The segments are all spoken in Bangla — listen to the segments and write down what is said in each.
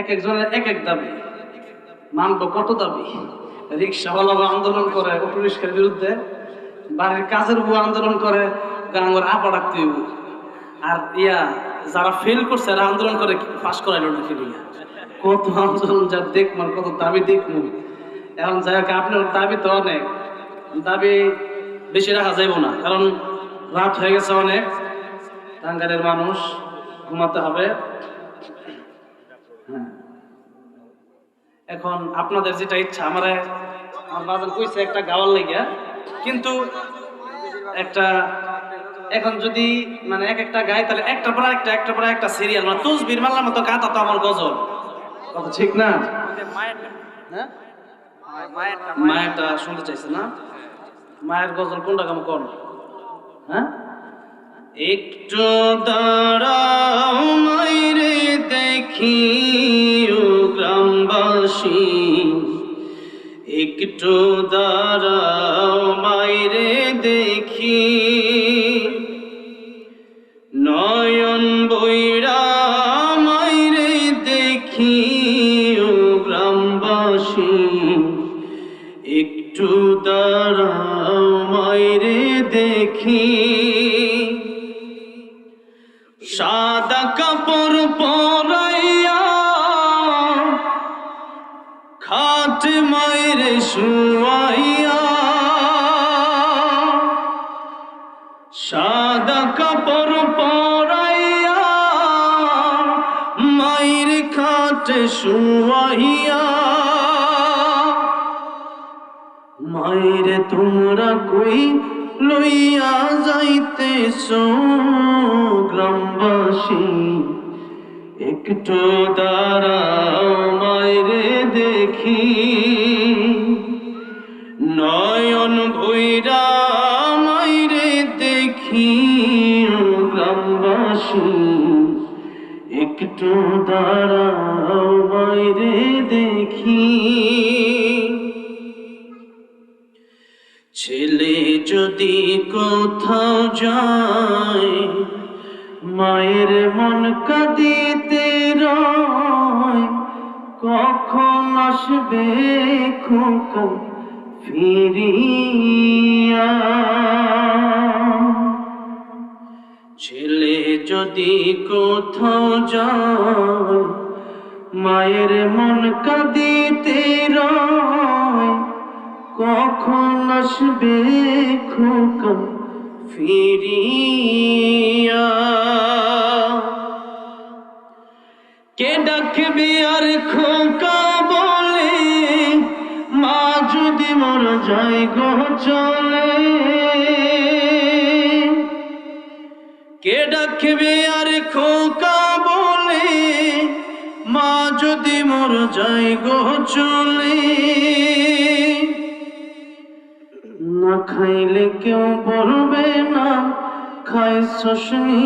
এক একজনের এক এক দাবি। মানব কত দাবি? রিক্সাওয়ালা আন্দোলন করে অটো রিক্সার বিরুদ্ধে, বাড়ির কাজের উপর আন্দোলন করে, গাঙ্গর আপা ডাকতে আর ইয়া, যারা ফেল করছে, এরা আন্দোলন করে পাশ করাইলো না ফেলি কত আন্দোলন, যা দেখমান কত দাবি দেখমু এখন যাই হোক, আপনার দাবি তো অনেক। দাবি বেশি রাখা যাইব না। কারণ রাত হয়ে গেছে অনেক। টাঙ্গালের মানুষ ঘুমাতে হবে। এখন আপনাদের যেটা ইচ্ছা, আমার আমার বাজার কইছে একটা গাওয়ার লেগে কিন্তু একটা, এখন যদি মানে এক একটা গায়, তাহলে একটা পর একটা একটা পর একটা সিরিয়াল মানে তসবির মাল্লার মতো গাতা তো আমার গজল। কথা ঠিক না? হ্যাঁ? মায়েরটা শুনতে চাইছে না? মায়ের গজল কোনটা কাম কোন? হ্যাঁ? একটু দাঁড়াও, মাইরে দেখি। একটু দাঁড়াও, মাইরে দেখি। নয়ন বৈরা মাইরে দেখি, ও গ্রামবাসী। একটু দাঁড়াও, মাইরে দেখি। সাদা কাপড় পরাইয়া মাইরে শুয়াইয়া সাদা কাপড় পরাইয়া মায়ের খাট শুয়াইয়া মায়ের তোমরা কই লইয়া যাইতেছ গ্রামবাসী? একটু দাঁড়াও মায়েরে দেখি। গ্রামবাসী একটু দাঁড়াও মাইরে দেখি। ছেলে যদি কোথাও যায়, মায়ের মন কাঁদিতে রয়, কখন আসবে খোকা ফিরিয়া? যদি কোথাও যায় মায়ের মন কাঁদিতে কখন আসবে খোকা ফিরিয়া? কে ডাকবে আর খোকা বলে, মা যদি মর যায় গো চলে। কে ডাকবে আর খোকা বলে? মা যদি মর যাই গো চলে। না খাইলে কেউ বলবে না খাই শোষণী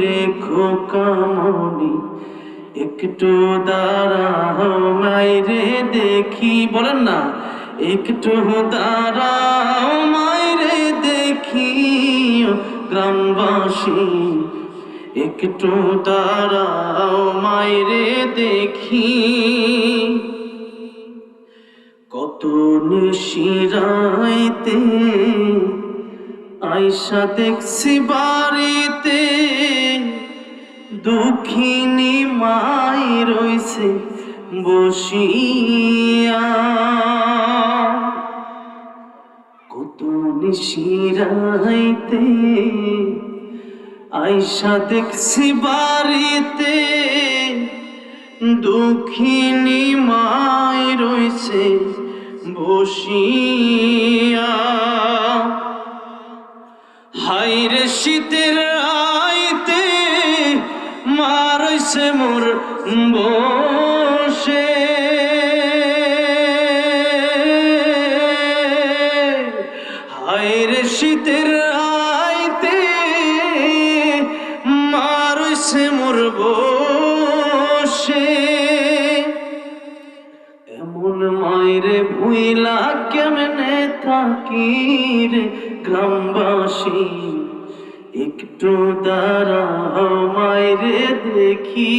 রে খোকামণি একটু দাঁড়াও মাইরে দেখি, বলেন না, একটু দাঁড়াও ও গ্রামবাসী একটু দাঁড়াও মাইরে দেখি। কত নিশিরাইতে আয়সা দেখছি বাড়িতে দুঃখিনী মাই রইছে বসিয়া। নিশিরাইতে আয়সা দেখছি বাড়িতে, দুঃখিনী মাই রইছে বসিয়া। হাইরে শীতের আইতে মা রইছে মোর বসে কেমনে থাকি রে গ্রামবাসী, একটু দাঁড়াও মায়েরে দেখি।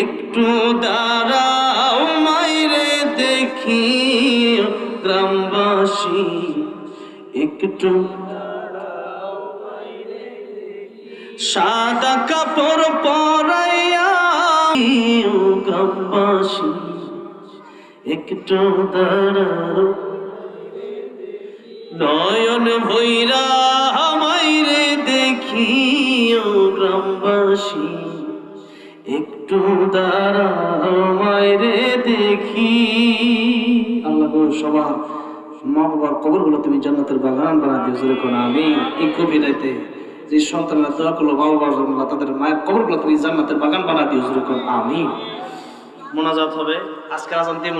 একটু দাঁড়াও মাইরে দেখি, গ্রামবাসী, একটু সাদা কাপড় পরাইয়া গ্রামবাসী, একটু দাঁড়াও। নয়ন ভৈরা মাইরে দেখি ও গ্রামবাসী। একটু দাঁড়াও মাইরে দেখি। আল্লাহ সবার মা বাবার কবরগুলো তুমি জান্নাতের বাগান বানা দিও জোরে কোন আমি এই কবিরাইতে যে সন্তানরা দোয়া করল মা বাবার জন্য তাদের মায়ের কবরগুলো তুমি জান্নাতের বাগান বানা দিও জোরে কোন আমি মোনাজাত হবে। আজকে আজান দিয়ে